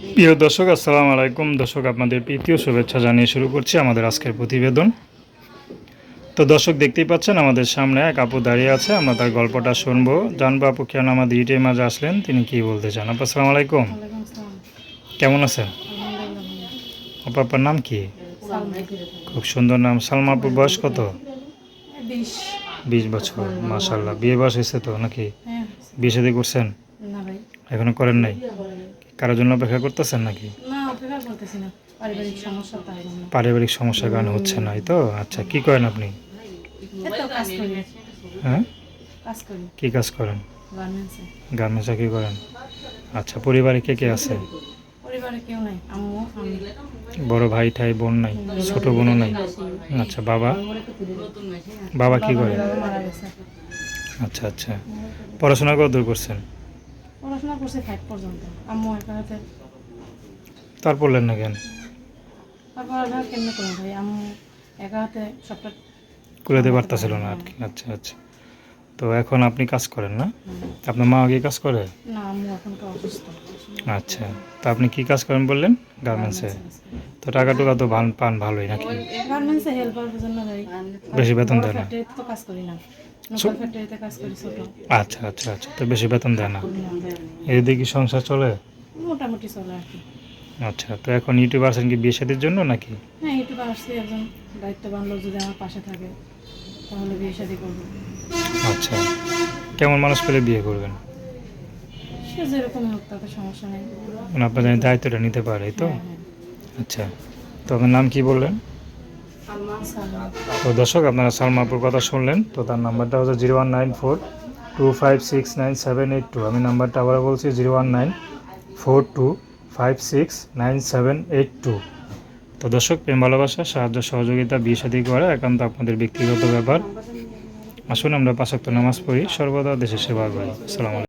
প্রিয় দর্শক আসসালামু আলাইকুম। দর্শক আপনাদের প্রীতীয় শুভেচ্ছা জানিয়ে শুরু করছি আমাদের আজকের প্রতিবেদন। তো দর্শক দেখতেই পাচ্ছেন আমাদের সামনে এক আপু দাঁড়িয়ে আছে। আমরা তার গল্পটা শুনব। জানব আপু কেন আমাদের ইউটিউবের মাঝে আসলেন? তিনি কি বলতে চান? আপু আসসালামু আলাইকুম। কেমন আছেন? আপু আপনার নাম কি? খুব সুন্দর নাম। সালমা আপুর বয়স কত? বিশ। বছর মাশাল্লাহ বিয়ে বয়স হয়েছে তো নাকি? হ্যাঁ। বিয়ে শাদী করছেন? এখনও করেন নাই? কারোর জন্য অপেক্ষা করতেছেন নাকি? পারিবারিক সমস্যা সমস্যার কারণে হচ্ছে না তো? আচ্ছা কি করেন আপনি? হ্যাঁ? কি কাজ করেন? গার্মেন্টসে গ্রামে চাকরি করেন? আচ্ছা পরিবারে কে কে আছে? বড় ভাই ঠাই বোন নাই ছোট বোনও নাই। আচ্ছা বাবা? বাবা কি করে? আচ্ছা আচ্ছা। পড়াশোনা কত দূর করছেন? পড়াশোনা করছে ফাইভ পর্যন্ত। আম্মু একা হাতে তার পড়লেন না কেন? তারপর আর কেমনে করব ভাই? আম্মু একা হাতে সবটা পারতেছিল না আর কি আচ্ছা আচ্ছা। তো এখন আপনি কাজ করেন না? আপনার মা আগে কাজ করে? না আম্মু এখন তো অসুস্থ। আচ্ছা। তো আপনি কি কাজ করেন বললেন? গার্মেন্টসে তো টাকা টুকা তো ভান পান ভালোই নাকি? গার্মেন্টসে হেল্পার জন্য বেশি বেতন দেয় না। তো কাজ করি না। আচ্ছা আচ্ছা আচ্ছা তো বেশি বেতন দেয় না? এদিকে কি সংসার চলে? মোটামুটি চলে আর কি। আচ্ছা তো এখন ইউটিউব আসেন কি বিয়ে শাদির জন্য নাকি? হ্যাঁ ইউটিউবে আসছি একজন দায়িত্ববান লোক যদি আমার পাশে থাকে তাহলে বিয়ে শাদি করব। আচ্ছা কেমন মানুষ পেলে বিয়ে করবেন? সে যেরকম হোক তাতে সমস্যা নেই। মানে আপনার দায়িত্বটা নিতে পারে তো? হ্যাঁ, হ্যাঁ। আচ্ছা তো আপনার নাম কি বললেন। তো দর্শক, আপনারা সালমাপুর কথা শুনলেন, তো তার নাম্বারটা হচ্ছে zero one nine four two five six nine seven eight two. আমি নাম্বারটা আবার বলছি, zero one nine four two five six nine seven eight two. তো দর্শক, প্রেম, ভালোবাসা, সাহায্য, সহযোগিতা, বিয়ে শাদী করা একান্ত আপনাদের ব্যক্তিগত ব্যাপার। আসুন আমরা পাঁচক্ত নামাজ পড়ি, সর্বদা দেশের সেবা করি। আসসালামু আলাইকুম।